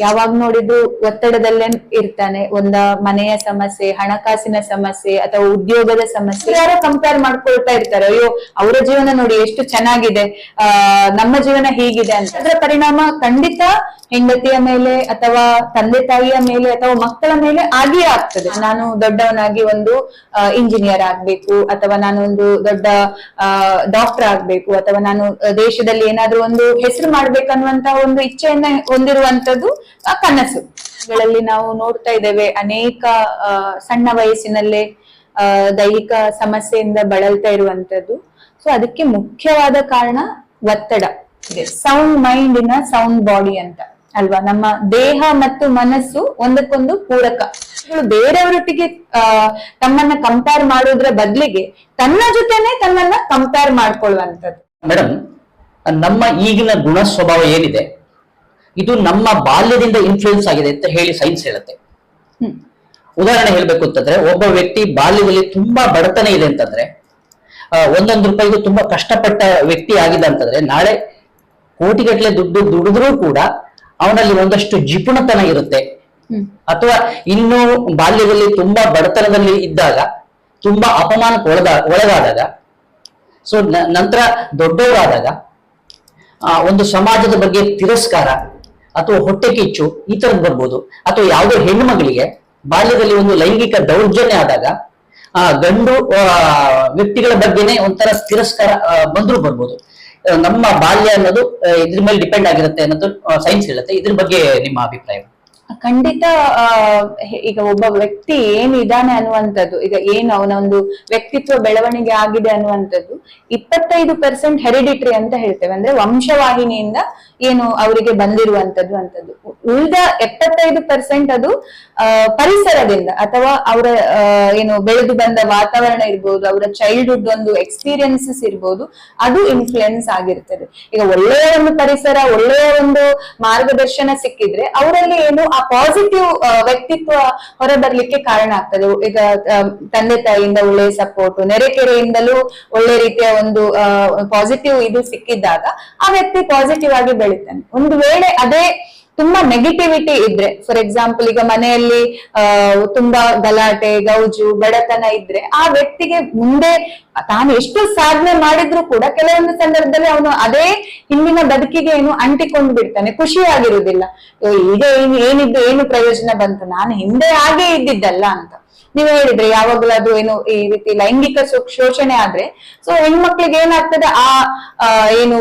ಯಾವಾಗ ನೋಡಿದ್ರು ಒತ್ತಡದಲ್ಲೇ ಇರ್ತಾನೆ. ಒಂದ ಮನೆಯ ಸಮಸ್ಯೆ, ಹಣಕಾಸಿನ ಸಮಸ್ಯೆ ಅಥವಾ ಉದ್ಯೋಗದ ಸಮಸ್ಯೆ. ಯಾರೋ ಕಂಪೇರ್ ಮಾಡ್ಕೊಳ್ತಾ ಇರ್ತಾರೆ. ಅಯ್ಯೋ, ಅವರ ಜೀವನ ನೋಡಿ ಎಷ್ಟು ಚೆನ್ನಾಗಿದೆ. ಆ, ನಮ್ಮ ಜೀವನ ಹೇಗಿದೆ ಅಂತ. ಅದರ ಪರಿಣಾಮ ಖಂಡಿತ ಹೆಂಡತಿಯ ಮೇಲೆ ಅಥವಾ ತಂದೆ ತಾಯಿಯ ಮೇಲೆ ಅಥವಾ ಮಕ್ಕಳ ಮೇಲೆ ಆಗಿಯೇ ಆಗ್ತದೆ. ನಾನು ದೊಡ್ಡವನಾಗಿ ಒಂದು ಇಂಜಿನಿಯರ್ ಆಗ್ಬೇಕು ಅಥವಾ ನಾನು ಒಂದು ದೊಡ್ಡ ಡಾಕ್ಟರ್ ಆಗ್ಬೇಕು ಅಥವಾ ನಾನು ದೇಶದಲ್ಲಿ ಏನಾದ್ರೂ ಒಂದು ಹೆಸರು ಮಾಡ್ಬೇಕನ್ನುವಂತಹ ಒಂದು ಇಚ್ಛೆಯನ್ನ ಹೊಂದಿರುವಂತದ್ದು ಕನಸು ಗಳಲ್ಲಿ ನಾವು ನೋಡ್ತಾ ಇದ್ದೇವೆ ಅನೇಕ ಸಣ್ಣ ವಯಸ್ಸಿನಲ್ಲೇ ದೈಹಿಕ ಸಮಸ್ಯೆಯಿಂದ ಬಳಲ್ತಾ ಇರುವಂತದ್ದು. ಸೊ ಅದಕ್ಕೆ ಮುಖ್ಯವಾದ ಕಾರಣ ಒತ್ತಡ. Sound mind in sound body ಅಂತ ಅಲ್ವಾ? ನಮ್ಮ ದೇಹ ಮತ್ತು ಮನಸ್ಸು ಒಂದಕ್ಕೊಂದು ಪೂರಕ. ಬೇರೆಯವರೊಟ್ಟಿಗೆ ತಮ್ಮನ್ನ ಕಂಪೇರ್ ಮಾಡೋದ್ರ ಬದಲಿಗೆ ತನ್ನ ಜೊತೆನೆ ತನ್ನನ್ನ ಕಂಪೇರ್ ಮಾಡ್ಕೊಳ್ಳುವಂತದ್ದು. ಮೇಡಮ್ ನಮ್ಮ ಈಗಿನ ಗುಣ ಸ್ವಭಾವ ಏನಿದೆ? ಇದು ನಮ್ಮ ಬಾಲ್ಯದಿಂದ ಇನ್ಫ್ಲೂಯೆನ್ಸ್ ಆಗಿದೆ ಅಂತ ಹೇಳಿ ಸೈನ್ಸ್ ಹೇಳುತ್ತೆ. ಉದಾಹರಣೆ ಹೇಳ್ಬೇಕು ಅಂತಂದ್ರೆ ಒಬ್ಬ ವ್ಯಕ್ತಿ ಬಾಲ್ಯದಲ್ಲಿ ತುಂಬಾ ಬಡತನ ಇದೆ ಅಂತಂದ್ರೆ ಒಂದೊಂದು ರೂಪಾಯಿಗೂ ತುಂಬಾ ಕಷ್ಟಪಟ್ಟ ವ್ಯಕ್ತಿ ಆಗಿದೆ ಅಂತಂದ್ರೆ ನಾಳೆ ಕೋಟಿಗಟ್ಟಲೆ ದುಡ್ಡು ದುಡಿದ್ರೂ ಕೂಡ ಅವನಲ್ಲಿ ಒಂದಷ್ಟು ಜಿಪುಣತನ ಇರುತ್ತೆ. ಅಥವಾ ಇನ್ನೂ ಬಾಲ್ಯದಲ್ಲಿ ತುಂಬಾ ಬಡತನದಲ್ಲಿ ಇದ್ದಾಗ ತುಂಬಾ ಅಪಮಾನಕ್ಕೆ ಒಳಗ ಒಳಗಾದಾಗ ಸೊ ನಂತರ ದೊಡ್ಡವರಾದಾಗ ಒಂದು ಸಮಾಜದ ಬಗ್ಗೆ ತಿರಸ್ಕಾರ ಅಥವಾ ಹೊಟ್ಟೆ ಕಿಚ್ಚು, ಈ ತರದ್ ಬರ್ಬೋದು ಅಥವಾ ಯಾವುದೇ ಹೆಣ್ಣು ಮಗಳಿಗೆ ಬಾಲ್ಯದಲ್ಲಿ ಒಂದು ಲೈಂಗಿಕ ದೌರ್ಜನ್ಯ ಆದಾಗ, ಆ ಗಂಡು ವ್ಯಕ್ತಿಗಳ ಬಗ್ಗೆನೇ ಒಂಥರ ತಿರಸ್ಕಾರ ಬಂದರೂ ಬರ್ಬೋದು. ನಮ್ಮ ಬಾಲ್ಯ ಅನ್ನೋದು ಇದ್ರ ಮೇಲೆ ಡಿಪೆಂಡ್ ಆಗಿರುತ್ತೆ ಅನ್ನೋದು ಸೈನ್ಸ್ ಹೇಳುತ್ತೆ. ಇದ್ರ ಬಗ್ಗೆ ನಿಮ್ಮ ಅಭಿಪ್ರಾಯ? ಖಂಡಿತ ಈಗ ಒಬ್ಬ ವ್ಯಕ್ತಿ ಏನ್ ಇದಾನೆ ಅನ್ನುವಂಥದ್ದು, ಈಗ ಏನು ಅವನ ಒಂದು ವ್ಯಕ್ತಿತ್ವ ಬೆಳವಣಿಗೆ ಆಗಿದೆ ಅನ್ನುವಂಥದ್ದು, ಇಪ್ಪತ್ತೈದು ಪರ್ಸೆಂಟ್ ಹೆರಿಡಿಟ್ರಿ ಅಂತ ಹೇಳ್ತೇವೆ. ಅಂದ್ರೆ ವಂಶವಾಹಿನಿಯಿಂದ ಏನು ಅವರಿಗೆ ಬಂದಿರುವಂತದ್ದು ಅಂತದ್ದು ಉಳಿದ ಎಪ್ಪತ್ತೈದು ಪರ್ಸೆಂಟ್ ಅದು ಪರಿಸರದಿಂದ ಅಥವಾ ಅವರ ಏನು ಬೆಳೆದು ಬಂದ ವಾತಾವರಣ ಇರ್ಬೋದು, ಅವರ ಚೈಲ್ಡ್ಹುಡ್ ಒಂದು ಎಕ್ಸ್ಪೀರಿಯನ್ಸಸ್ ಇರ್ಬೋದು, ಅದು ಇನ್ಫ್ಲುಯೆನ್ಸ್ ಆಗಿರ್ತದೆ. ಈಗ ಒಳ್ಳೆಯ ಒಂದು ಪರಿಸರ, ಒಳ್ಳೆಯ ಒಂದು ಮಾರ್ಗದರ್ಶನ ಸಿಕ್ಕಿದ್ರೆ ಅವರಲ್ಲಿ ಏನು ಆ ಪಾಸಿಟಿವ್ ವ್ಯಕ್ತಿತ್ವ ಹೊರಬರ್ಲಿಕ್ಕೆ ಕಾರಣ ಆಗ್ತದೆ. ಈಗ ತಂದೆ ತಾಯಿಯಿಂದ ಒಳ್ಳೆಯ ಸಪೋರ್ಟ್ ನೆರೆಕೆರೆಯಿಂದಲೂ ಒಳ್ಳೆ ರೀತಿಯ ಒಂದು ಪಾಸಿಟಿವ್ ಇದು ಸಿಕ್ಕಿದ್ದಾಗ ಆ ವ್ಯಕ್ತಿ ಪಾಸಿಟಿವ್ ಆಗಿ ಬೆಳಿತಾನೆ ಒಂದು ವೇಳೆ ಅದೇ ತುಂಬಾ ನೆಗೆಟಿವಿಟಿ ಇದ್ರೆ ಫಾರ್ ಎಕ್ಸಾಂಪಲ್ ಈಗ ಮನೆಯಲ್ಲಿ ತುಂಬಾ ಗಲಾಟೆ, ಗೌಜು, ಬಡತನ ಇದ್ರೆ ಆ ವ್ಯಕ್ತಿಗೆ ಮುಂದೆ ತಾನು ಎಷ್ಟು ಸಾಧನೆ ಮಾಡಿದ್ರು ಕೂಡ ಕೆಲವೊಂದು ಸಂದರ್ಭದಲ್ಲಿ ಅವನು ಅದೇ ಹಿಂದಿನ ಬದುಕಿಗೆ ಏನು ಅಂಟಿಕೊಂಡು ಬಿಡ್ತಾನೆ, ಖುಷಿಯಾಗಿರುವುದಿಲ್ಲ. ಈಗ ಏನು ಏನಿದ್ದು ಏನು ಪ್ರಯೋಜನ ಬಂತು? ನಾನು ಹಿಂದೆ ಹಾಗೆ ಇದ್ದಿದ್ದಲ್ಲ ಅಂತ. ನೀವು ಹೇಳಿದ್ರೆ, ಯಾವಾಗಲೂ ಅದು ಏನು ಈ ರೀತಿ ಲೈಂಗಿಕ ಶೋಷಣೆ ಆದ್ರೆ. ಸೊ ಹೆಣ್ಮಕ್ಳಿಗೆ ಏನಾಗ್ತದೆ? ಆ ಏನು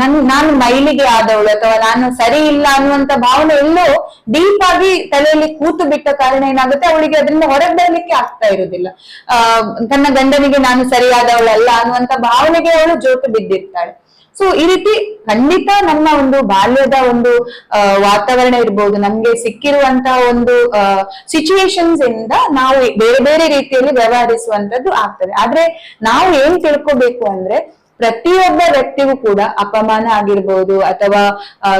ನನ್, ನಾನು ಮೈಲಿಗೆ ಆದವಳು ಅಥವಾ ನಾನು ಸರಿ ಇಲ್ಲ ಅನ್ನುವಂತ ಭಾವನೆ ಎಲ್ಲೋ ಡೀಪ್ ಆಗಿ ತಲೆಯಲ್ಲಿ ಕೂತು ಬಿಟ್ಟ ಕಾರಣ ಏನಾಗುತ್ತೆ? ಅವಳಿಗೆ ಅದರಿಂದ ಹೊರಗೆ ಬರ್ಲಿಕ್ಕೆ ಆಗ್ತಾ ಇರುದಿಲ್ಲ ಆ, ತನ್ನ ಗಂಡನಿಗೆ ನಾನು ಸರಿಯಾದವಳಲ್ಲ ಅನ್ನುವಂತ ಭಾವನೆಗೆ ಅವಳು ಜೋತು ಬಿದ್ದಿರ್ತಾಳೆ. ಸೊ ಈ ರೀತಿ ಖಂಡಿತ ನಮ್ಮ ಒಂದು ಬಾಲ್ಯದ ಒಂದು ವಾತಾವರಣ ಇರ್ಬೋದು, ನಮ್ಗೆ ಸಿಕ್ಕಿರುವಂತಹ ಒಂದು ಸಿಚುವೇಶನ್ಸ್ ಇಂದ ನಾವು ಬೇರೆ ಬೇರೆ ರೀತಿಯಲ್ಲಿ ವ್ಯವಹರಿಸುವಂತದ್ದು ಆಗ್ತದೆ. ಆದ್ರೆ ನಾವು ಏನ್ ತಿಳ್ಕೊಬೇಕು ಅಂದ್ರೆ ಪ್ರತಿಯೊಬ್ಬ ವ್ಯಕ್ತಿಗೂ ಕೂಡ ಅಪಮಾನ ಆಗಿರ್ಬೋದು ಅಥವಾ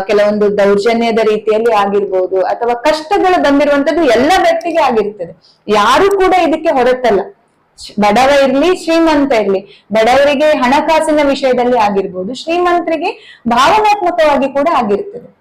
ಕೆಲವೊಂದು ದೌರ್ಜನ್ಯದ ರೀತಿಯಲ್ಲಿ ಆಗಿರ್ಬೋದು ಅಥವಾ ಕಷ್ಟಗಳು ಬಂದಿರುವಂತದ್ದು ಎಲ್ಲ ವ್ಯಕ್ತಿಗೆ ಆಗಿರ್ತದೆ. ಯಾರು ಕೂಡ ಇದಕ್ಕೆ ಹೊರತಲ್ಲ ಬಡವ ಇರ್ಲಿ, ಶ್ರೀಮಂತ ಇರ್ಲಿ. ಬಡವರಿಗೆ ಹಣಕಾಸಿನ ವಿಷಯದಲ್ಲಿ ಆಗಿರ್ಬೋದು, ಶ್ರೀಮಂತರಿಗೆ ಭಾವನಾತ್ಮಕವಾಗಿ ಕೂಡ ಆಗಿರ್ತದೆ.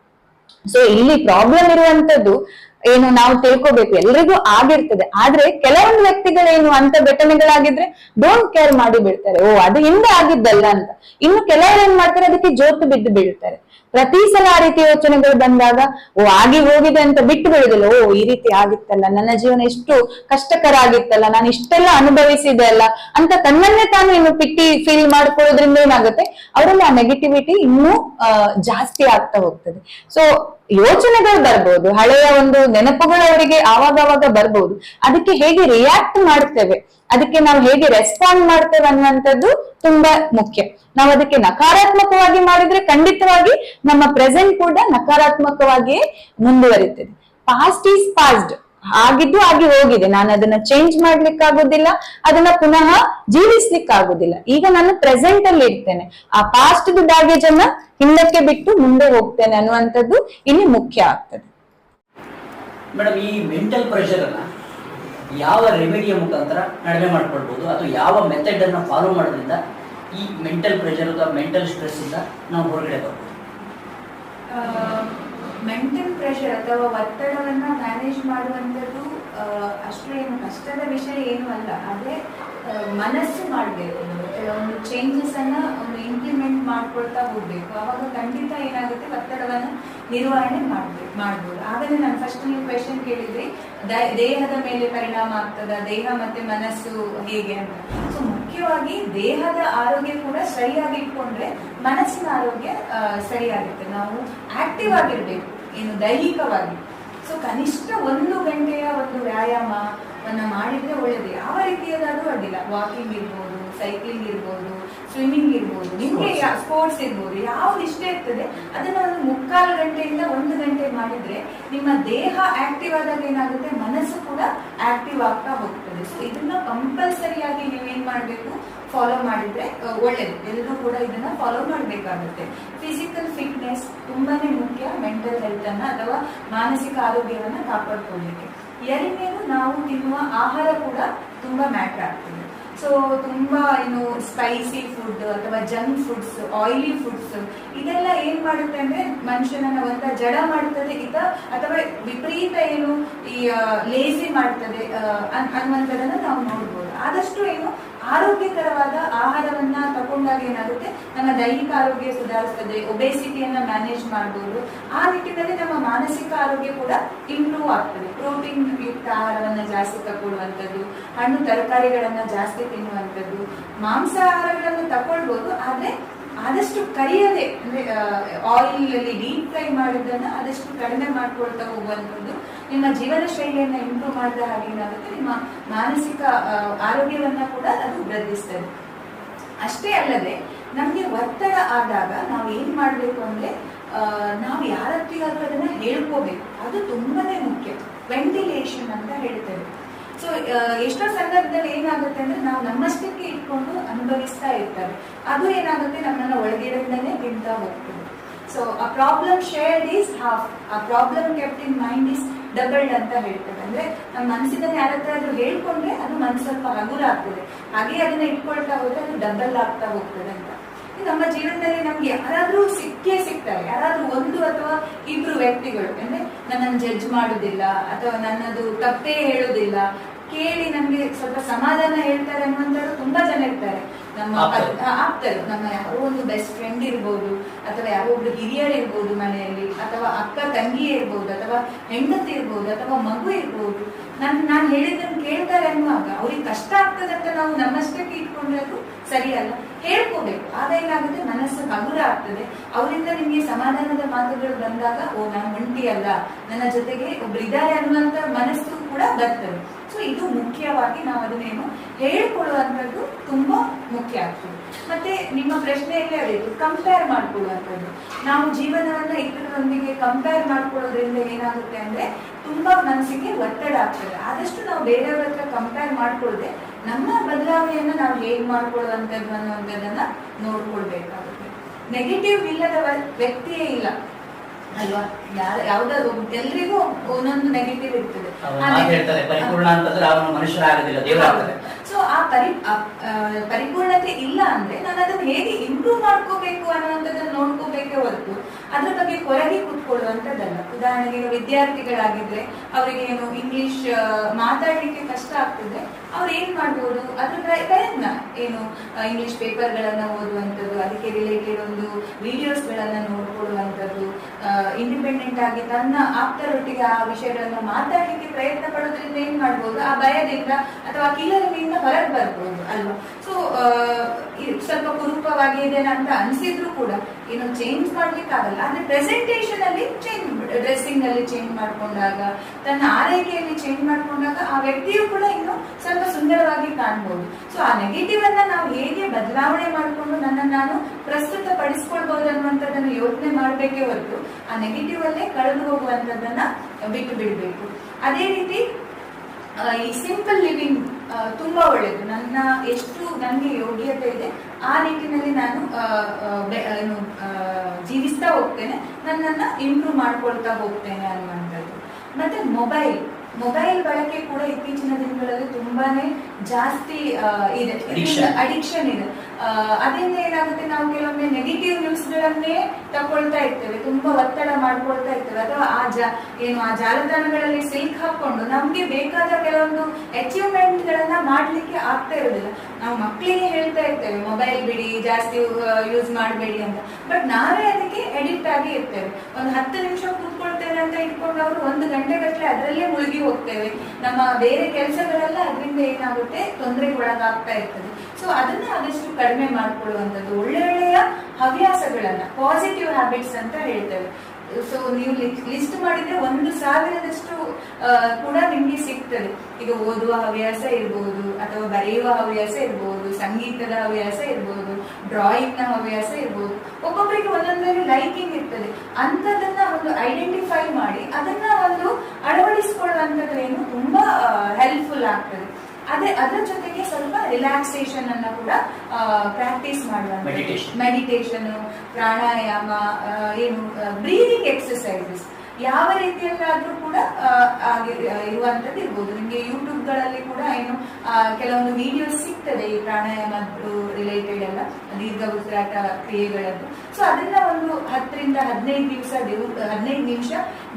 ಸೊ ಇಲ್ಲಿ ಪ್ರಾಬ್ಲಮ್ ಇರುವಂತದ್ದು ಏನು ನಾವು ತಿಳ್ಕೊಬೇಕು. ಎಲ್ರಿಗೂ ಆಗಿರ್ತದೆ. ಆದ್ರೆ ಕೆಲವೊಂದು ವ್ಯಕ್ತಿಗಳೇನು ಅಂತ ಘಟನೆಗಳಾಗಿದ್ರೆ ಡೋಂಟ್ ಕೇರ್ ಮಾಡಿ ಬಿಡ್ತಾರೆ. ಓ, ಅದು ಹಿಂದೆ ಆಗಿದ್ದಲ್ಲ ಅಂತ. ಇನ್ನು ಕೆಲವರು ಏನ್ ಮಾಡ್ತಾರೆ? ಅದಕ್ಕೆ ಜೋತು ಬಿದ್ದು ಬೀಳ್ತಾರೆ. ಪ್ರತಿ ಸಲ ಆ ರೀತಿ ಯೋಚನೆಗಳು ಬಂದಾಗ, ಓ, ಆಗಿ ಹೋಗಿದೆ ಅಂತ ಬಿಟ್ಟು ಬಿಡುದಿಲ್ಲ ಓ, ಈ ರೀತಿ ಆಗಿತ್ತಲ್ಲ, ನನ್ನ ಜೀವನ ಎಷ್ಟು ಕಷ್ಟಕರ ಆಗಿತ್ತಲ್ಲ, ನಾನು ಇಷ್ಟೆಲ್ಲ ಅನುಭವಿಸಿದೆ ಅಲ್ಲ ಅಂತ ತನ್ನನ್ನೇ ತಾನು ಇನ್ನು ಪಿಟ್ಟಿ ಫೀಲ್ ಮಾಡ್ಕೊಳ್ಳೋದ್ರಿಂದ ಏನಾಗುತ್ತೆ? ಅವರಲ್ಲಿ ಆ ನೆಗೆಟಿವಿಟಿ ಇನ್ನೂ ಜಾಸ್ತಿ ಆಗ್ತಾ ಹೋಗ್ತದೆ. ಸೊ ಯೋಚನೆಗಳು ಬರ್ಬೋದು, ಹಳೆಯ ಒಂದು ನೆನಪುಗಳು ಅವರಿಗೆ ಬರ್ಬೋದು. ಅದಕ್ಕೆ ಹೇಗೆ ರಿಯಾಕ್ಟ್ ಮಾಡ್ತೇವೆ? ಅದಕ್ಕೆ ನಾವು ಹೇಗೆ ರೆಸ್ಪಾಂಡ್ ಮಾಡ್ತೇವೆ ಅನ್ನುವಂಥದ್ದು ತುಂಬಾ ಮುಖ್ಯ. ನಾವು ಅದಕ್ಕೆ ನಕಾರಾತ್ಮಕವಾಗಿ ಮಾಡಿದ್ರೆ ಖಂಡಿತವಾಗಿ ನಮ್ಮ ಪ್ರೆಸೆಂಟ್ ಕೂಡ ನಕಾರಾತ್ಮಕವಾಗಿಯೇ ಮುಂದುವರಿತದೆ. ಪಾಸ್ಟ್ ಈಸ್ ಪಾಸ್ಟ್ ಆಗಿದ್ದು ಆಗಿ ಹೋಗಿದೆ. ನಾನು ಅದನ್ನ ಚೇಂಜ್ ಮಾಡ್ಲಿಕ್ಕೆ ಆಗುದಿಲ್ಲ ಅದನ್ನ ಪುನಃ ಜೀವಿಸ್ಲಿಕ್ಕೆ ಆಗುದಿಲ್ಲ ಈಗ ನಾನು ಪ್ರೆಸೆಂಟ್ ಅಲ್ಲಿ ಇರ್ತೇನೆ. ಆ ಪಾಸ್ಟ್ ಬ್ಯಾಗೇಜ್ ಅನ್ನ ಹಿಂದಕ್ಕೆ ಬಿಟ್ಟು ಮುಂದೆ ಹೋಗ್ತೇನೆ ಅನ್ನುವಂಥದ್ದು ಇಲ್ಲಿ ಮುಖ್ಯ ಆಗ್ತದೆ. ಮೇಡಮ್, ಈ ಮೆಂಟಲ್ ಪ್ರೆಷರ್ ಅನ್ನ ಯಾವ ರೆಮಿಡಿಯ ಮುಖಾಂತರ ಕಡಿಮೆ ಮಾಡ್ಕೊಳ್ಬೋದು, ಅಥವಾ ಯಾವ ಮೆಥಡ್ ಅನ್ನ ಫಾಲೋ ಮಾಡೋದ್ರಿಂದ ಈ ಮೆಂಟಲ್ ಪ್ರೆಷರ್ ಅಥವಾ ಮೆಂಟಲ್ ಸ್ಟ್ರೆಸ್ ಇಂದ ನಾವು ಹೊರಗಡೆ ಬರ್ಬೋದು. ಮೆಂಟಲ್ ಪ್ರೆಷರ್ ಅಥವಾ ಒತ್ತಡವನ್ನು ಮ್ಯಾನೇಜ್ ಮಾಡುವಂಥದ್ದು ಅಷ್ಟು ಏನು ಕಷ್ಟದ ವಿಷಯ ಏನು ಅಲ್ಲ. ಆದರೆ ಮನಸ್ಸು ಮಾಡಬೇಕು ಕೆಲವೊಂದು ಚೇಂಜಸನ್ನು ಒಂದು ಇಂಪ್ಲಿಮೆಂಟ್ ಮಾಡ್ಕೊಳ್ತಾ ಹೋಗಬೇಕು. ಆವಾಗ ಖಂಡಿತ ಏನಾಗುತ್ತೆ? ಒತ್ತಡವನ್ನು ನಿರ್ವಹಣೆ ಮಾಡಬೇಕು ಮಾಡ್ಬೋದು. ಆಗಲೇ ನಾನು ಫಸ್ಟ್ ನೀವು ಕ್ವೆಶನ್ ಕೇಳಿದ್ರಿ. ದೇಹದ ಮೇಲೆ ಪರಿಣಾಮ ಆಗ್ತದ? ದೇಹ ಮತ್ತೆ ಮನಸ್ಸು ಹೇಗೆ ಅಂತ. ಸೊ ಮುಖ್ಯವಾಗಿ ದೇಹದ ಆರೋಗ್ಯ ಕೂಡ ಸರಿಯಾಗಿ ಇಟ್ಕೊಂಡ್ರೆ ಮನಸ್ಸಿನ ಆರೋಗ್ಯ ಸರಿಯಾಗುತ್ತೆ. ನಾವು ಆಕ್ಟಿವ್ ಆಗಿರ್ಬೇಕು. ಏನು ದೈಹಿಕವಾಗಿ. ಸೊ ಕನಿಷ್ಠ ಒಂದು ಗಂಟೆಯ ಒಂದು ವ್ಯಾಯಾಮವನ್ನು ಮಾಡಿದ್ರೆ ಒಳ್ಳೆಯದು ಯಾವ ರೀತಿಯದಾದ್ರೂ ಅಡ್ಡಿಲ್ಲ. ವಾಕಿಂಗ್ ಇರ್ಬೋದು ಸೈಕ್ಲಿಂಗ್ ಇರ್ಬೋದು ಸ್ವಿಮ್ಮಿಂಗ್ ಇರ್ಬೋದು ನಿಮಗೆ ಸ್ಪೋರ್ಟ್ಸ್ ಇರ್ಬೋದು ಯಾವ್ದು ಇಷ್ಟ ಇರ್ತದೆ ಅದನ್ನ ಒಂದು ಮುಕ್ಕಾಲು ಗಂಟೆಯಿಂದ ಒಂದು ಗಂಟೆ ಮಾಡಿದ್ರೆ ನಿಮ್ಮ ದೇಹ ಆಕ್ಟಿವ್ ಆದಾಗ ಏನಾಗುತ್ತೆ? ಮನಸ್ಸು ಕೂಡ ಆಕ್ಟಿವ್ ಆಗ್ತಾ ಹೋಗ್ತದೆ. ಸೊ ಇದನ್ನ ಕಂಪಲ್ಸರಿಯಾಗಿ ನೀವೇನ್ ಮಾಡ್ಬೇಕು ಫಾಲೋ ಮಾಡಿದ್ರೆ ಒಳ್ಳೇದು. ಎಲ್ಲರೂ ಕೂಡ ಇದನ್ನ ಫಾಲೋ ಮಾಡಬೇಕಾಗುತ್ತೆ. ಫಿಸಿಕಲ್ ಫಿಟ್ನೆಸ್ ತುಂಬಾನೇ ಮುಖ್ಯ ಮೆಂಟಲ್ ಹೆಲ್ತ್ ಅನ್ನ ಅಥವಾ ಮಾನಸಿಕ ಆರೋಗ್ಯವನ್ನ ಕಾಪಾಡ್ಕೊಳ್ಳಿಕ್ಕೆ ಎರಡನೇದು ನಾವು ತಿನ್ನುವ ಆಹಾರ ಕೂಡ ತುಂಬಾ ಮ್ಯಾಟರ್ ಆಗ್ತದೆ. ಸೊ ತುಂಬಾ ಏನು ಸ್ಪೈಸಿ ಫುಡ್ ಅಥವಾ ಜಂಕ್ ಫುಡ್ಸ್ ಆಯಿಲಿ ಫುಡ್ಸ್ ಇದೆಲ್ಲ ಏನ್ ಮಾಡುತ್ತೆ ಅಂದ್ರೆ ಮನುಷ್ಯನನ್ನ ಒಂದ ಜಡ ಮಾಡುತ್ತದೆ ಈಗ ಅಥವಾ ವಿಪರೀತ ಏನು ಈ ಲೇಸಿ ಮಾಡ್ತದೆ ಅನ್ನುವಂಥದ್ದನ್ನ ನಾವು ನೋಡ್ಬೋದು. ಆದಷ್ಟು ಏನು ಆರೋಗ್ಯಕರವಾದ ಆಹಾರವನ್ನ ತಗೊಂಡಾಗ ಏನಾಗುತ್ತೆ? ನಮ್ಮ ದೈಹಿಕ ಆರೋಗ್ಯ ಸುಧಾರಿಸ್ತದೆ ಒಬೇಸಿಟಿಯನ್ನ ಮ್ಯಾನೇಜ್ ಮಾಡ್ಬೋದು. ಆ ನಿಟ್ಟಿನಲ್ಲಿ ನಮ್ಮ ಮಾನಸಿಕ ಆರೋಗ್ಯ ಕೂಡ ಇಂಪ್ರೂವ್ ಆಗ್ತದೆ. ಪ್ರೋಟೀನ್ ಯುಕ್ತ ಆಹಾರವನ್ನ ಜಾಸ್ತಿ ತಗೊಳ್ಳುವಂಥದ್ದು ಹಣ್ಣು ತರಕಾರಿಗಳನ್ನ ಜಾಸ್ತಿ ತಿನ್ನುವಂಥದ್ದು, ಮಾಂಸಾಹಾರಗಳನ್ನು ತಗೊಳ್ಬೋದು ಆದ್ರೆ ಆದಷ್ಟು ಕರಿಯದೆ, ಅಂದ್ರೆ ಆಯಿಲ್ ಅಲ್ಲಿ ಡೀಪ್ ಫ್ರೈ ಮಾಡಿದ್ದನ್ನ ಆದಷ್ಟು ಕಡಿಮೆ ಮಾಡ್ಕೊಳ್ತಾ ಹೋಗುವಂಥದ್ದು ನಿಮ್ಮ ಜೀವನ ಶೈಲಿಯನ್ನ ಇಂಪ್ರೂವ್ ಮಾಡಿದ ಹಾಗೆ ಏನಾಗುತ್ತೆ, ನಿಮ್ಮ ಮಾನಸಿಕ ಆರೋಗ್ಯವನ್ನ ಕೂಡ ಅದು ವೃದ್ಧಿಸ್ತದೆ. ಅಷ್ಟೇ ಅಲ್ಲದೆ, ನಮ್ಗೆ ಒತ್ತಡ ಆದಾಗ ನಾವು ಏನ್ ಮಾಡ್ಬೇಕು ಅಂದ್ರೆ ನಾವು ಯಾರತ್ತಿಗಾದ್ರೂ ಅದನ್ನ ಹೇಳ್ಕೋಬೇಕು. ಅದು ತುಂಬಾನೇ ಮುಖ್ಯ. ವೆಂಟಿಲೇಷನ್ ಅಂತ ಹೇಳ್ತೇವೆ. ಸೊ ಎಷ್ಟೋ ಸಂದರ್ಭದಲ್ಲಿ ಏನಾಗುತ್ತೆ ಅಂದ್ರೆ ನಾವು ನಮ್ಮಷ್ಟಕ್ಕೆ ಇಟ್ಕೊಂಡು ಅನುಭವಿಸ್ತಾ ಇರ್ತಾರೆ ಅದು ಏನಾಗುತ್ತೆ? ನಮ್ಮನ್ನ ಒಳಗಿಡದಿಂದನೇ ತಿಂತಾ ಹೋಗ್ತದೆ. So a problem shared is half a problem kept in mind is doubled ಅಂತ ಹೇಳ್ತೇವೆ. ಅಂದ್ರೆ ನಮ್ಮ ಮನಸ್ಸಿನಲ್ಲಿ ಯಾರ ಹತ್ರ ಆದ್ರೂ ಹೇಳ್ಕೊಂಡ್ರೆ ಅದು ಮನಸ್ಸು ಸ್ವಲ್ಪ ಹಗುರ ಆಗ್ತದೆ. ಹಾಗೆ ಅದನ್ನ ಇಟ್ಕೊಳ್ತಾ ಹೋದ್ರೆ ಅದು ಡಬಲ್ ಆಗ್ತಾ ಹೋಗ್ತದೆ ಅಂತ. ನಮ್ಮ ಜೀವನದಲ್ಲಿ ನಮ್ಗೆ ಯಾರಾದ್ರೂ ಸಿಕ್ಕೇ ಸಿಗ್ತಾರೆ. ಯಾರಾದ್ರೂ ಒಂದು ಅಥವಾ ಇಬ್ರು ವ್ಯಕ್ತಿಗಳು, ಅಂದ್ರೆ ನನ್ನನ್ನು ಜಡ್ಜ್ ಮಾಡುದಿಲ್ಲ ಅಥವಾ ನನ್ನದು ತಪ್ಪೇ ಹೇಳುದಿಲ್ಲ. ಕೇಳಿ ನಮ್ಗೆ ಸ್ವಲ್ಪ ಸಮಾಧಾನ ಹೇಳ್ತಾರೆ ಅನ್ನುವಂಥವ್ರು ತುಂಬಾ ಜನ ಇರ್ತಾರೆ. ನಮ್ಮ ಆಗ್ತಾರೆ. ನಮ್ಮ ಯಾರೋ ಒಂದು ಬೆಸ್ಟ್ ಫ್ರೆಂಡ್ ಇರ್ಬೋದು ಅಥವಾ ಯಾರೋ ಒಬ್ರು ಹಿರಿಯರು ಇರ್ಬೋದು ಮನೆಯಲ್ಲಿ ಅಥವಾ ಅಕ್ಕ ತಂಗಿ ಇರ್ಬೋದು ಅಥವಾ ಹೆಂಡತಿ ಇರ್ಬೋದು ಅಥವಾ ಮಗು ಇರ್ಬೋದು. ನನ್ ನಾನು ಹೇಳಿದ್ದನ್ನು ಕೇಳ್ತಾರೆ ಅನ್ನುವಾಗ ಅವ್ರಿಗೆ ಕಷ್ಟ ಆಗ್ತದೆ ಅಂತ ನಾವು ನಮ್ಮಷ್ಟಕ್ಕೆ ಇಟ್ಕೊಂಡ್ರೆ ಅದು ಸರಿಯಲ್ಲ ಹೇಳ್ಕೋಬೇಕು. ಆಗ ಏನಾಗುತ್ತೆ? ಮನಸ್ಸು ಹಗುರ ಆಗ್ತದೆ. ಅವರಿಂದ ನಿಮಗೆ ಸಮಾಧಾನದ ಮಾತುಗಳು ಬಂದಾಗ, ಓ, ನಾನು ಒಂಟಿ ಅಲ್ಲ. ನನ್ನ ಜೊತೆಗೆ ಒಬ್ರು ಇದ್ದಾರೆ ಅನ್ನುವಂತ ಮನಸ್ಸು ಕೂಡ ಬರ್ತದೆ. ಸೊ ಇದು ಮುಖ್ಯವಾಗಿ ನಾವು ಅದನ್ನೇನು ಹೇಳ್ಕೊಳ್ಳುವಂಥದ್ದು ಮತ್ತೆ ನಿಮ್ಮ ಪ್ರಶ್ನೆಯಲ್ಲೇ ಅದಿತ್ತು ಕಂಪೇರ್ ಮಾಡ್ಕೊಳ್ಳುವಂಥದ್ದು. ನಾವು ಜೀವನವನ್ನ ಇತರರೊಂದಿಗೆ ಕಂಪೇರ್ ಮಾಡ್ಕೊಳ್ಳೋದ್ರಿಂದ ಏನಾಗುತ್ತೆ ಅಂದ್ರೆ ತುಂಬಾ ಮನಸ್ಸಿಗೆ ಒತ್ತಡ ಆಗ್ತದೆ. ಆದಷ್ಟು ನಾವು ಬೇರೆಯವ್ರ ಹತ್ರ ಕಂಪೇರ್ ಮಾಡ್ಕೊಳ್ಳದೆ ನಮ್ಮ ಬದಲಾವಣೆಯನ್ನು ನಾವು ಹೇಗ್ ಮಾಡ್ಕೊಳ್ಳುವಂಥದ್ದು ಅನ್ನುವಂಥದ್ದನ್ನ ನೋಡ್ಕೊಳ್ಬೇಕಾಗುತ್ತೆ. ನೆಗೆಟಿವ್ ಇಲ್ಲದ ವ್ಯಕ್ತಿಯೇ ಇಲ್ಲ. ಅಲ್ವಾ? ಯಾವ್ದಾದ್ರು ಎಲ್ರಿಗೂ ಒಂದೊಂದು ನೆಗೆಟಿವ್ ಇರ್ತದೆ. ಪರಿಪೂರ್ಣ ಅಂತಂದ್ರೆ ಅವನು ಮನುಷ್ಯರಾಗೋದಿಲ್ಲ ದೇವರಾಗ್ತಾರೆ ಸೊ ಆ ಪರಿ ಆ- ಇಲ್ಲ ಅಂದ್ರೆ ನಾನು ಅದನ್ನ ಹೇಗೆ ಇಂಪ್ರೂವ್ ಮಾಡ್ಕೋಬೇಕು ಅನ್ನುವಂಥದ್ದನ್ನ ನೋಡ್ಕೋಬೇಕೇ ಹೊರತು ಅದ್ರ ಬಗ್ಗೆ ಕೊರಗಿ ಕುತ್ಕೊಳ್ಳುವಂಥದ್ದಲ್ಲ. ಉದಾಹರಣೆಗೆ ವಿದ್ಯಾರ್ಥಿಗಳಾಗಿದ್ರೆ ಅವರಿಗೆ ಏನು ಇಂಗ್ಲಿಷ್ ಮಾತಾಡ್ಲಿಕ್ಕೆ ಕಷ್ಟ ಆಗ್ತದೆ, ಅವ್ರು ಏನ್ ಮಾಡ್ಬೋದು? ಅದ್ರ ಪ್ರ- ಪ್ರಯತ್ನ. ಏನು ಇಂಗ್ಲಿಷ್ ಪೇಪರ್ಗಳನ್ನ ಓದುವಂಥದ್ದು, ಅದಕ್ಕೆ ರಿಲೇಟೆಡ್ ಒಂದು ವಿಡಿಯೋಸ್ಗಳನ್ನ ನೋಡ್ಕೊಳ್ಳುವಂಥದ್ದು ಇಂಡಿಪೆಂಡೆಂಟ್ ಆಗಿ ತನ್ನ ಆಪ್ತರೊಟ್ಟಿಗೆ ಆ ವಿಷಯಗಳನ್ನು ಮಾತಾಡಲಿಕ್ಕೆ ಪ್ರಯತ್ನ ಪಡೋದ್ರಿಂದ ಏನ್ ಮಾಡ್ಬೋದು? ಆ ಭಯದಿಂದ ಅಥವಾ ಕೀಳರಿಮೆಯಿಂದ ಹೊರಗೆ ಬರ್ಬೋದು ಅಲ್ವಾ? ಸೊ ಸ್ವಲ್ಪ ಕುರೂಪವಾಗಿ ಇದೇನೆ ಅಂತ ಅನ್ಸಿದ್ರು ಕೂಡ ಏನು ಚೇಂಜ್ ಮಾಡ್ಲಿಕ್ಕೆ ಆಗಲ್ಲ. ಆದ್ರೆ ಪ್ರೆಸೆಂಟೇಷನ್ ಅಲ್ಲಿ ಚೇಂಜ್ ಡ್ರೆಸ್ಸಿಂಗ್ ಅಲ್ಲಿ ಚೇಂಜ್ ಮಾಡ್ಕೊಂಡಾಗ, ತನ್ನ ಆರೈಕೆಯಲ್ಲಿ ಚೇಂಜ್ ಮಾಡ್ಕೊಂಡಾಗ ಆ ವ್ಯಕ್ತಿಯು ಕೂಡ ಇನ್ನು ಸ್ವಲ್ಪ ಸುಂದರವಾಗಿ ಕಾಣ್ಬೋದು. ಸೊ ಆ ನೆಗೆಟಿವ್ ಅನ್ನ ನಾವು ಹೇಗೆ ಬದಲಾವಣೆ ಮಾಡಿಕೊಂಡು ನನ್ನನ್ನು ನಾನು ಪ್ರಸ್ತುತ ಪಡಿಸ್ಕೊಳ್ಬಹುದು ಅನ್ನುವಂಥದ್ದನ್ನು ಯೋಚನೆ ಮಾಡಬೇಕೇ ಹೊರತು, ಆ ನೆಗೆಟಿವ್ ಅಲ್ಲೇ ಕಳೆದು ಹೋಗುವಂಥದ್ದನ್ನ ಬಿಟ್ಟು ಬಿಡಬೇಕು. ಅದೇ ರೀತಿ ಈ ಸಿಂಪಲ್ ಲಿವಿಂಗ್ ತುಂಬಾ ಒಳ್ಳೆಯದು ನನ್ನ ಎಷ್ಟು, ನನಗೆ ಯೋಗ್ಯತೆ ಇದೆ ಆ ನಿಟ್ಟಿನಲ್ಲಿ ನಾನು ಏನು ಜೀವಿಸ್ತಾ ಹೋಗ್ತೇನೆ ನನ್ನನ್ನ ಇಂಪ್ರೂವ್ ಮಾಡ್ಕೊಳ್ತಾ ಹೋಗ್ತೇನೆ ಅನ್ನುವಂಥದ್ದು. ಮತ್ತೆ ಮೊಬೈಲ್ ಮೊಬೈಲ್ ಬಳಕೆ ಕೂಡ ಇತ್ತೀಚಿನ ದಿನಗಳಲ್ಲಿ ತುಂಬಾನೇ ಜಾಸ್ತಿ ಇದೆ. ಅಡಿಕ್ಷನ್ ಇದೆ. ಅದರಿಂದ ಏನಾಗುತ್ತೆ, ನಾವು ಕೆಲವೊಮ್ಮೆ ನೆಗೆಟಿವ್ ನ್ಯೂಸ್ಗಳನ್ನೇ ತಕೊಳ್ತಾ ಇರ್ತೇವೆ, ತುಂಬಾ ಒತ್ತಡ ಮಾಡ್ಕೊಳ್ತಾ ಇರ್ತೇವೆ. ಅಥವಾ ಆ ಜಾ, ಏನು ಆ ಜಾಲತಾಣಗಳಲ್ಲಿ ಸಿಲ್ಕ್ ಹಾಕೊಂಡು ನಮ್ಗೆ ಬೇಕಾದ ಕೆಲವೊಂದು ಅಚೀವ್ಮೆಂಟ್ ಗಳನ್ನ ಮಾಡ್ಲಿಕ್ಕೆ ಆಗ್ತಾ ಇರೋದಿಲ್ಲ ನಾವು ಮಕ್ಕಳಿಗೆ ಹೇಳ್ತಾ ಇರ್ತೇವೆ ಮೊಬೈಲ್ ಬಿಡಿ, ಜಾಸ್ತಿ ಯೂಸ್ ಮಾಡಬೇಡಿ ಅಂತ. ಬಟ್ ನಾವೇ ಅದಕ್ಕೆ ಎಡಿಕ್ಟ್ ಆಗಿ ಇರ್ತೇವೆ. ಒಂದು ಹತ್ತು ನಿಮಿಷ ಕೂತ್ಕೊಳ್ತೇವೆ ಅಂತ ಇಟ್ಕೊಂಡು ಅವರು ಒಂದು ಗಂಟೆ ಗಟ್ಟಲೆ ಅದರಲ್ಲೇ ಮುಳುಗಿ ಹೋಗ್ತೇವೆ. ನಮ್ಮ ಬೇರೆ ಕೆಲಸಗಳೆಲ್ಲ ಅದರಿಂದ ಏನಾಗುತ್ತೆ, ತೊಂದರೆಗೆ ಒಳಗಾಗ್ತಾ ಇರ್ತದೆ. ಸೊ ಅದನ್ನ ಆದಷ್ಟು ಕಡಿಮೆ ಮಾಡ್ಕೊಳ್ಳುವಂಥದ್ದು. ಒಳ್ಳೆ ಒಳ್ಳೆಯ ಹವ್ಯಾಸಗಳನ್ನ ಪಾಸಿಟಿವ್ ಹ್ಯಾಬಿಟ್ಸ್ ಅಂತ ಹೇಳ್ತೇವೆ. ಸೊ ನೀವು ಲಿಸ್ಟ್ ಮಾಡಿದ್ರೆ ಒಂದು ಸಾವಿರದಷ್ಟು ಕೂಡ ನಿಮ್ಗೆ ಸಿಗ್ತದೆ. ಈಗ ಓದುವ ಹವ್ಯಾಸ ಇರ್ಬೋದು, ಅಥವಾ ಬರೆಯುವ ಹವ್ಯಾಸ ಇರ್ಬೋದು, ಸಂಗೀತದ ಹವ್ಯಾಸ ಇರ್ಬೋದು ಡ್ರಾಯಿಂಗ್ನ ಹವ್ಯಾಸ ಇರ್ಬೋದು. ಒಬ್ಬೊಬ್ಬರಿಗೆ ಒಂದೊಂದರಲ್ಲಿ ಲೈಕಿಂಗ್ ಇರ್ತದೆ. ಅಂತದನ್ನ ಒಂದು ಐಡೆಂಟಿಫೈ ಮಾಡಿ, ಅದನ್ನ ಒಂದು ಅಳವಡಿಸಿಕೊಳ್ಳುವಂಥದ್ದು ಏನು ತುಂಬಾ ಹೆಲ್ಪ್ಫುಲ್ ಆಗ್ತದೆ. ಅದೇ ಅದರ ಜೊತೆಗೆ ಸ್ವಲ್ಪ ರಿಲ್ಯಾಕ್ಸೇಷನ್ ಅನ್ನ ಕೂಡ ಪ್ರಾಕ್ಟೀಸ್ ಮಾಡುವಂತ. ಮೆಡಿಟೇಷನ್ ಪ್ರಾಣಾಯಾಮ ಏನು ಬ್ರೀದಿಂಗ್ ಎಕ್ಸಸೈಸಸ್ ಯಾವ ರೀತಿಯಲ್ಲಾದ್ರೂ ಕೂಡ ಇರುವಂತದ್ದು ಇರ್ಬೋದು. ನಿಮಗೆ ಯೂಟ್ಯೂಬ್ಗಳಲ್ಲಿ ಕೂಡ ಏನು ಕೆಲವೊಂದು ವಿಡಿಯೋಸ್ ಸಿಗ್ತದೆ ಈ ಪ್ರಾಣಾಯಾಮ ರಿಲೇಟೆಡ್ ಎಲ್ಲ ದೀರ್ಘ ಉಸಿರಾಟ ಕ್ರಿಯೆಗಳದ್ದು. ಸೊ ಅದನ್ನ ಒಂದು ಹತ್ತರಿಂದ ಹದಿನೈದು ದಿವಸ ಹದಿನೈದು ನಿಮಿಷ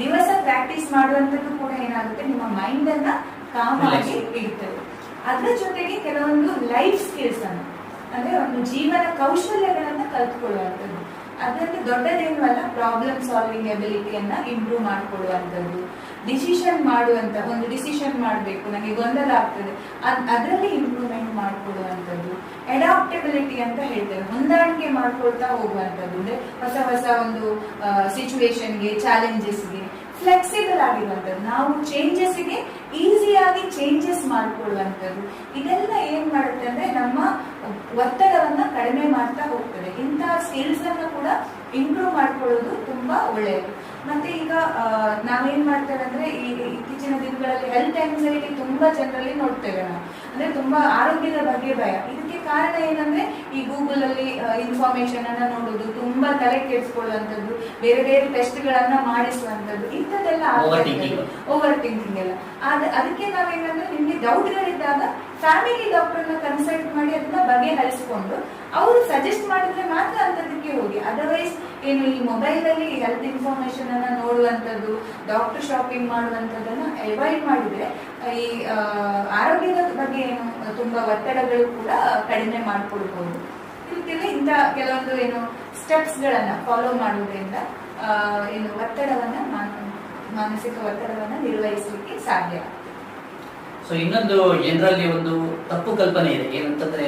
ದಿವಸ ಪ್ರಾಕ್ಟೀಸ್ ಮಾಡುವಂತದ್ದು ಕೂಡ ಏನಾಗುತ್ತೆ ನಿಮ್ಮ ಮೈಂಡ್ ಅನ್ನ ಕಾಮಾಗಿ ಆಗಿ ಇಡ್ತದೆ ಅದ್ರ ಜೊತೆಗೆ ಕೆಲವೊಂದು ಲೈಫ್ ಸ್ಕಿಲ್ಸ್ ಅನ್ನು, ಅಂದ್ರೆ ಒಂದು ಜೀವನ ಕೌಶಲ್ಯಗಳನ್ನ ಕಲ್ತ್ಕೊಳ್ಳುವಂಥದ್ದು. ಅದರಲ್ಲಿ ದೊಡ್ಡದೇನು ಅಲ್ಲ ಪ್ರಾಬ್ಲಮ್ ಸಾಲ್ವಿಂಗ್ ಎಬಿಲಿಟಿಯನ್ನ ಇಂಪ್ರೂವ್ ಮಾಡ್ಕೊಳ್ಳುವಂಥದ್ದು. ಡಿಸಿಷನ್ ಮಾಡುವಂತ ಒಂದು ಡಿಸಿಷನ್ ಮಾಡಬೇಕು, ನನಗೆ ಗೊಂದಲ ಆಗ್ತದೆ. ಅದ್- ಅದರಲ್ಲಿ ಇಂಪ್ರೂವ್ಮೆಂಟ್ ಮಾಡ್ಕೊಳ್ಳುವಂಥದ್ದು. ಅಡಾಪ್ಟೆಬಿಲಿಟಿ ಅಂತ ಹೇಳ್ತೇವೆ. ಹೊಂದಾಣಿಕೆ ಮಾಡ್ಕೊಳ್ತಾ ಹೋಗುವಂಥದ್ದು. ಅಂದ್ರೆ ಹೊಸ ಹೊಸ ಒಂದು ಸಿಚುವೇಶನ್ಗೆ ಚಾಲೆಂಜಸ್ಗೆ ಫ್ಲೆಕ್ಸಿಬಲ್ ಆಗಿರುವಂಥದ್ದು. ನಾವು ಚೇಂಜಸ್ಗೆ ಈಸಿಯಾಗಿ ಚೇಂಜಸ್ ಮಾಡಿಕೊಳ್ಳುವಂಥದ್ದು. ಇದೆಲ್ಲ ಏನ್ ಮಾಡುತ್ತೆ ಅಂದ್ರೆ ನಮ್ಮ ಒತ್ತಡವನ್ನ ಕಡಿಮೆ ಮಾಡ್ತಾ ಹೋಗ್ತದೆ. ಇಂತಹ ಸ್ಕಿಲ್ಸ್ ಅನ್ನ ಕೂಡ ಇಂಪ್ರೂವ್ ಮಾಡ್ಕೊಳ್ಳೋದು ತುಂಬಾ ಒಳ್ಳೆಯದು. ಮತ್ತೆ ಈಗ ನಾವೇನ್ ಮಾಡ್ತೇವೆ ಅಂದ್ರೆ ಈ ಇತ್ತೀಚಿನ ದಿನಗಳಲ್ಲಿ ಹೆಲ್ತ್ ಆಂಗ್ಸೈಟಿ ತುಂಬಾ ಜನರಲ್ಲಿ ನೋಡ್ತೇವೆ ನಾವು. ಅಂದ್ರೆ ತುಂಬಾ ಆರೋಗ್ಯದ ಬಗ್ಗೆ ಭಯ. ಇದಕ್ಕೆ ಕಾರಣ ಏನಂದ್ರೆ ಈ ಗೂಗಲ್ ಅಲ್ಲಿ ಇನ್ಫಾರ್ಮೇಶನ್ ಅನ್ನ ನೋಡುದು ತಲೆ ಕೆಡಿಸ್ಕೊಳ್ಳುವಂಥದ್ದು ಬೇರೆ ಬೇರೆ ಟೆಸ್ಟ್ ಗಳನ್ನ ಮಾಡಿಸುವಂಥದ್ದು ಇಂಥದ್ದೆಲ್ಲ. ಓವರ್ ಥಿಂಕಿಂಗ್ ಎಲ್ಲ. ಆದ್ರೆ ಅದಕ್ಕೆ ನಾವೇನಂದ್ರೆ ನಿಮ್ಗೆ ಡೌಟ್ಗಳಿದ್ದಾಗ ಫ್ಯಾಮಿಲಿ ಡಾಕ್ಟರ್ನ ಕನ್ಸಲ್ಟ್ ಮಾಡಿ ಅದನ್ನ ಬಗೆಹರಿಸಿಕೊಂಡು ಅವರು ಸಜೆಸ್ಟ್ ಮಾಡಿದ್ರೆ ಮಾತ್ರ ಅಂತದಕ್ಕೆ ಹೋಗಿ. ಅದರ್ವೈಸ್ ಏನು ಈ ಮೊಬೈಲ್ ಅಲ್ಲಿ ಹೆಲ್ತ್ ಇನ್ಫಾರ್ಮೇಶನ್ ಅನ್ನ ನೋಡುವಂಥದ್ದು ಡಾಕ್ಟರ್ ಶಾಪಿಂಗ್ ಮಾಡುವಂಥದ್ದನ್ನ ಅವಾಯ್ಡ್ ಮಾಡಿದ್ರೆ ಈ ಆರೋಗ್ಯದ ಬಗ್ಗೆ ಏನು ತುಂಬಾ ಒತ್ತಡಗಳು ಕೂಡ ಕಡಿಮೆ ಮಾಡ್ಕೊಳ್ಬಹುದು ಇದಕ್ಕೆಲ್ಲ ಇಂಥ ಕೆಲವೊಂದು ಏನು ಸ್ಟೆಪ್ಸ್ ಗಳನ್ನ ಫಾಲೋ ಮಾಡುವುದರಿಂದ ಏನು ಒತ್ತಡವನ್ನ ಮಾನ- ಮಾನಸಿಕ ಒತ್ತಡವನ್ನ ನಿರ್ವಹಿಸಲಿಕ್ಕೆ ಸಾಧ್ಯ. ಸೊ ಇನ್ನೊಂದು ಜನರಲ್ಲಿ ಒಂದು ತಪ್ಪು ಕಲ್ಪನೆ ಇದೆ. ಏನಂತಂದ್ರೆ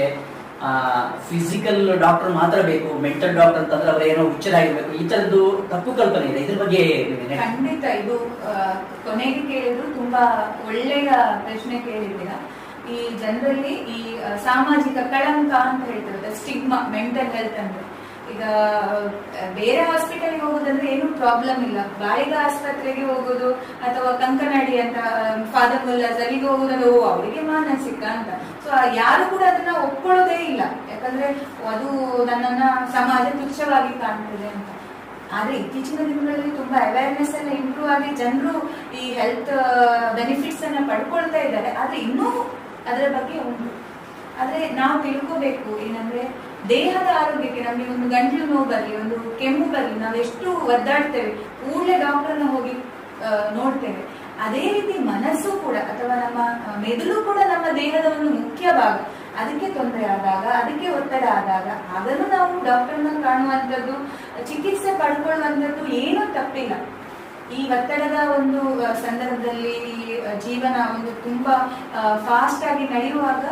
ಫಿಸಿಕಲ್ ಡಾಕ್ಟರ್ ಮಾತ್ರ ಬೇಕು ಮೆಂಟಲ್ ಡಾಕ್ಟರ್ ಅಂತಂದ್ರೆ ಅವ್ರ ಏನೋ ಹುಚ್ಚರಾಗಿರ್ಬೇಕು ಈ ತರದ್ದು ತಪ್ಪು ಕಲ್ಪನೆ ಇದೆ. ಇದ್ರ ಬಗ್ಗೆ ಖಂಡಿತ ಇದು ಕೊನೆಗೆ ಕೇಳಿದ್ರು ತುಂಬಾ ಒಳ್ಳೆಯ ಪ್ರಶ್ನೆ ಕೇಳಿದ್ದೀರಾ. ಈ ಜನರಲ್ಲಿ ಈ ಸಾಮಾಜಿಕ ಕಳಂಕ ಅಂತ ಹೇಳ್ತಾರೆ ಸ್ಟಿಗ್ಮಾ ಮೆಂಟಲ್ ಹೆಲ್ತ್ ಅಂದ್ರೆ. ಈಗ ಬೇರೆ ಹಾಸ್ಪಿಟಲ್ಗೆ ಹೋಗೋದಂದ್ರೆ ಏನು ಪ್ರಾಬ್ಲಮ್ ಇಲ್ಲ. ಬಾಯಿಗ ಆಸ್ಪತ್ರೆಗೆ ಹೋಗೋದು ಅಥವಾ ಕಂಕನಾಡಿ ಅಂತ ಫಾದರ್ ಮುಲ್ಲಾಸ್ ಅಲ್ಲಿಗೆ ಹೋಗೋದಂದ್ರೆ, ಓ, ಅವರಿಗೆ ಮಾನಸಿಕ ಅಂತ. ಸೊ ಯಾರು ಕೂಡ ಅದನ್ನ ಒಪ್ಕೊಳ್ಳೋದೇ ಇಲ್ಲ. ಯಾಕಂದ್ರೆ, ಅದು ನನ್ನನ್ನ ಸಮಾಜ ತುಚ್ಛವಾಗಿ ಕಾಣ್ತದೆ ಅಂತ. ಆದ್ರೆ ಇತ್ತೀಚಿನ ದಿನಗಳಲ್ಲಿ ತುಂಬಾ ಅವೇರ್ನೆಸ್ ಎಲ್ಲ ಇಂಪ್ರೂವ್ ಆಗಿ ಜನರು ಈ ಹೆಲ್ತ್ ಬೆನಿಫಿಟ್ಸ್ ಅನ್ನ ಪಡ್ಕೊಳ್ತಾ ಇದ್ದಾರೆ. ಆದ್ರೆ ಇನ್ನೂ ಅದರ ಬಗ್ಗೆ ಉಂಟು. ಆದರೆ ನಾವು ತಿಳ್ಕೋಬೇಕು ಏನಂದ್ರೆ ದೇಹದ ಆರೋಗ್ಯಕ್ಕೆ ನಮಗೆ ಒಂದು ಗಂಟಲು ನೋವು ಬರಲಿ, ಒಂದು ಕೆಮ್ಮು ಬರಲಿ, ನಾವು ಎಷ್ಟು ಒದ್ದಾಡ್ತೇವೆ, ಕೂಡಲೇ ಡಾಕ್ಟರ್ನ ಹೋಗಿ ನೋಡ್ತೇವೆ. ಅದೇ ರೀತಿ ಮನಸ್ಸು ಕೂಡ ಅಥವಾ ನಮ್ಮ ಮೆದುಳು ಕೂಡ ನಮ್ಮ ದೇಹದ ಒಂದು ಮುಖ್ಯ ಭಾಗ. ಅದಕ್ಕೆ ತೊಂದರೆ ಆದಾಗ, ಅದಕ್ಕೆ ಒತ್ತಡ ಆದಾಗ ಆಗಲೂ ನಾವು ಡಾಕ್ಟರ್ನ ಕಾಣುವಂಥದ್ದು, ಚಿಕಿತ್ಸೆ ಪಡ್ಕೊಳ್ಳುವಂಥದ್ದು ಏನೂ ತಪ್ಪಿಲ್ಲ. ಈ ಒತ್ತಡದ ಒಂದು ಸಂದರ್ಭದಲ್ಲಿ ಜೀವನ ಒಂದು ತುಂಬಾ ಫಾಸ್ಟ್ ಆಗಿ ನಡೆಯುವಾಗ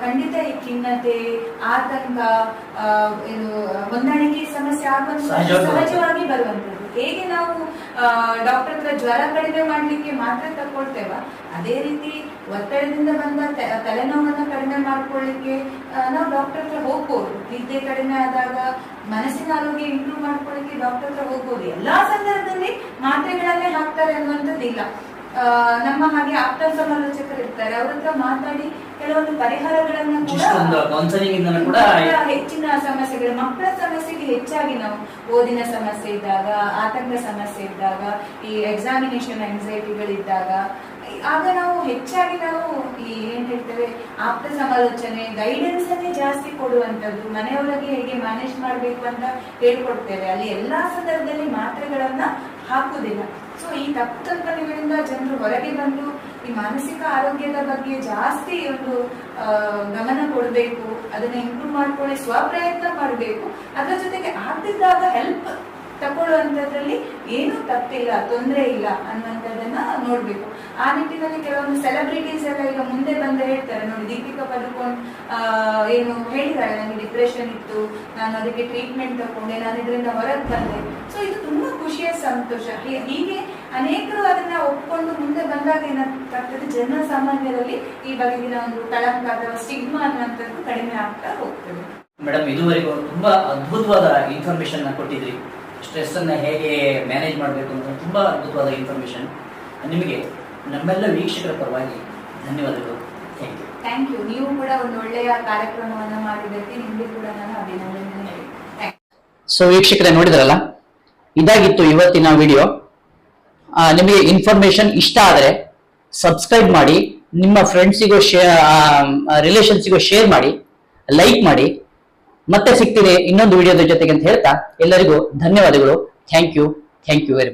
ಖಂಡಿತ ಈ ಖಿನ್ನತೆ ಆತಂಕ ಏನು ಹೊಂದಾಣಿಕೆ ಸಮಸ್ಯೆ ಆಗುವಂತ ಸಹಜವಾಗಿ ಬರುವಂತದ್ದು ಹೇಗೆ ನಾವು ಡಾಕ್ಟರ್ ಹತ್ರ ಜ್ವರ ಕಡಿಮೆ ಮಾಡ್ಲಿಕ್ಕೆ ಮಾತ್ರ ತಕ್ಕೊಳ್ತೇವ ಅದೇ ರೀತಿ ಒತ್ತಡದಿಂದ ಬಂದ ತಲೆನೋವನ್ನು ಕಡಿಮೆ ಮಾಡ್ಕೊಳ್ಳಿಕ್ಕೆ ನಾವು ಡಾಕ್ಟರ್ ಹತ್ರ ಹೋಗ್ಬೋದು. ನಿದ್ದೆ ಕಡಿಮೆ ಆದಾಗ ಮನಸ್ಸಿನ ಆರೋಗ್ಯ ಇಂಪ್ರೂವ್ ಮಾಡ್ಕೊಳ್ಳಿಕ್ಕೆ ಡಾಕ್ಟರ್ ಹತ್ರ ಹೋಗ್ಬೋದು. ಎಲ್ಲಾ ಸಂದರ್ಭದಲ್ಲಿ ಮಾತ್ರೆಗಳನ್ನೇ ಹಾಕ್ತಾರೆ ಅನ್ನುವಂಥದ್ದಿಲ್ಲ. ಆ, ನಮ್ಮ ಹಾಗೆ ಆಪ್ತ ಸಮಾಲೋಚಕರು ಇರ್ತಾರೆ ಅವ್ರ ಹತ್ರ ಮಾತಾಡಿ ಕೆಲವೊಂದು ಪರಿಹಾರಗಳನ್ನ ಕೂಡ ಹೆಚ್ಚಿನ ಸಮಸ್ಯೆಗಳು. ಮಕ್ಕಳ ಸಮಸ್ಯೆಗೆ ಹೆಚ್ಚಾಗಿ ನಾವು ಓದಿನ ಸಮಸ್ಯೆ ಇದ್ದಾಗ ಆತಂಕ ಸಮಸ್ಯೆ ಇದ್ದಾಗ ಈ ಎಕ್ಸಾಮಿನೇಷನ್ ಇದ್ದಾಗ ಆಗ ನಾವು ಹೆಚ್ಚಾಗಿ ನಾವು ಈ ಏನ್ ಹೇಳ್ತೇವೆ ಆಪ್ತ ಸಮಾಲೋಚನೆ ಗೈಡೆನ್ಸ್ ಅನ್ನೇ ಜಾಸ್ತಿ ಕೊಡುವಂತದ್ದು ಮನೆಯೊಳಗೆ ಹೇಗೆ ಮ್ಯಾನೇಜ್ ಮಾಡ್ಬೇಕು ಅಂತ ಹೇಳ್ಕೊಡ್ತೇವೆ. ಅಲ್ಲಿ ಎಲ್ಲಾ ಸಂದರ್ಭದಲ್ಲಿ ಮಾತ್ರೆಗಳನ್ನ ಹಾಕುದಿಲ್ಲ ಸೊ ಈ ತಪ್ಪು ಕಲ್ಪನೆಗಳಿಂದ ಜನರು ಹೊರಗೆ ಬಂದು ಈ ಮಾನಸಿಕ ಆರೋಗ್ಯದ ಬಗ್ಗೆ ಜಾಸ್ತಿ ಒಂದು ಗಮನ ಕೊಡಬೇಕು, ಅದನ್ನ ಇಂಪ್ರೂವ್ ಮಾಡ್ಕೊಳ್ಳಿ, ಸ್ವಪ್ರಯತ್ನ ಮಾಡಬೇಕು, ಅದರ ಜೊತೆಗೆ ಆಗ್ತಿದ್ದಾಗ ಹೆಲ್ಪ್ ತಗೊಳ್ಳುವಂಥದ್ರಲ್ಲಿ ಏನೂ ತಪ್ಪಿಲ್ಲ, ತೊಂದರೆ ಇಲ್ಲ ಅನ್ನುವಂಥದ್ದನ್ನ ನೋಡ್ಬೇಕು. ಆ ನಿಟ್ಟಿನಲ್ಲಿ ಕೆಲವೊಂದು ಸೆಲೆಬ್ರಿಟೀಸ್ ಎಲ್ಲ ಈಗ ಮುಂದೆ ಬಂದು ಹೇಳ್ತಾರೆ. ನೋಡಿ, ದೀಪಿಕಾ ಪಡುಕೋಣ್ ಏನು ಹೇಳಿದಾಳೆ ನನಗೆ ಡಿಪ್ರೆಷನ್ ಇತ್ತು, ನಾನು ಅದಕ್ಕೆ ಟ್ರೀಟ್ಮೆಂಟ್ ತಗೊಂಡೆ ನಾನು ಇದರಿಂದ ಹೊರಗೆ ಬಂದೆ. ಸೊ ಇದು ತುಂಬಾ ಖುಷಿಯ ಸಂತೋಷ. ಹೀಗೆ ಅನೇಕರು ಅದನ್ನ ಒಪ್ಕೊಂಡು ಮುಂದೆ ಬಂದಾಗ ಏನಾಗ್ತದೆ? ಜನ ಸಾಮಾನ್ಯರಲ್ಲಿ ಈ ಬಗೆಗಿನ ಒಂದು ಕಳಂಕ ಅಥವಾ ಸ್ಟಿಗ್ಮಾ ಅನ್ನುವಂಥದ್ದು ಕಡಿಮೆ ಆಗ್ತಾ ಹೋಗ್ತದೆ. ಮೇಡಮ್ ಇದುವರೆಗೂ ತುಂಬಾ ಅದ್ಭುತವಾದ ಇನ್ಫಾರ್ಮೇಶನ್ ಕೊಟ್ಟಿದ್ರಿ. ಸ್ಟ್ರೆಸ್ ಅನ್ನ ಹೇಗೆ ಮ್ಯಾನೇಜ್ ಮಾಡಬೇಕು ಅಂತ ತುಂಬಾ ಅದ್ಭುತವಾದ ಇನ್ಫಾರ್ಮೇಶನ್ ನಿಮಗೆ ನಮ್ಮೆಲ್ಲ ವೀಕ್ಷಕರ ಪರವಾಗಿ ಧನ್ಯವಾದಗಳು. ಥ್ಯಾಂಕ್ ಯು ಥ್ಯಾಂಕ್ ಯು ನೀವು ಕೂಡ ಒಂದು ಒಳ್ಳೆಯ ಕಾರ್ಯಕ್ರಮವನ್ನ ಮಾಡಿದ್ದಕ್ಕೆ ನಿಮಗೆ ಕೂಡ ನಾನು ಅಭಿನಂದನೆ ಸೊ ವೀಕ್ಷಕರೇ ನೋಡಿದ್ರಲ್ಲ? ಇದಾಗಿತ್ತು ಇವತ್ತಿನ ವಿಡಿಯೋ ನಿಮಗೆ ಇನ್ಫಾರ್ಮೇಶನ್ ಇಷ್ಟ ಆದರೆ ಸಬ್ಸ್ಕ್ರೈಬ್ ಮಾಡಿ, ನಿಮ್ಮ ಫ್ರೆಂಡ್ಸಿಗೂ ಶೇ ರಿಲೇಷನ್ಸಿಗೂ ಶೇರ್ ಮಾಡಿ ಲೈಕ್ ಮಾಡಿ. ಮತ್ತೆ ಸಿಗ್ತೀನಿ ಇನ್ನೊಂದು ವಿಡಿಯೋದ ಜೊತೆಗೆ ಅಂತ ಹೇಳ್ತಾ, ಎಲ್ಲರಿಗೂ ಧನ್ಯವಾದಗಳು. Thank you thank you very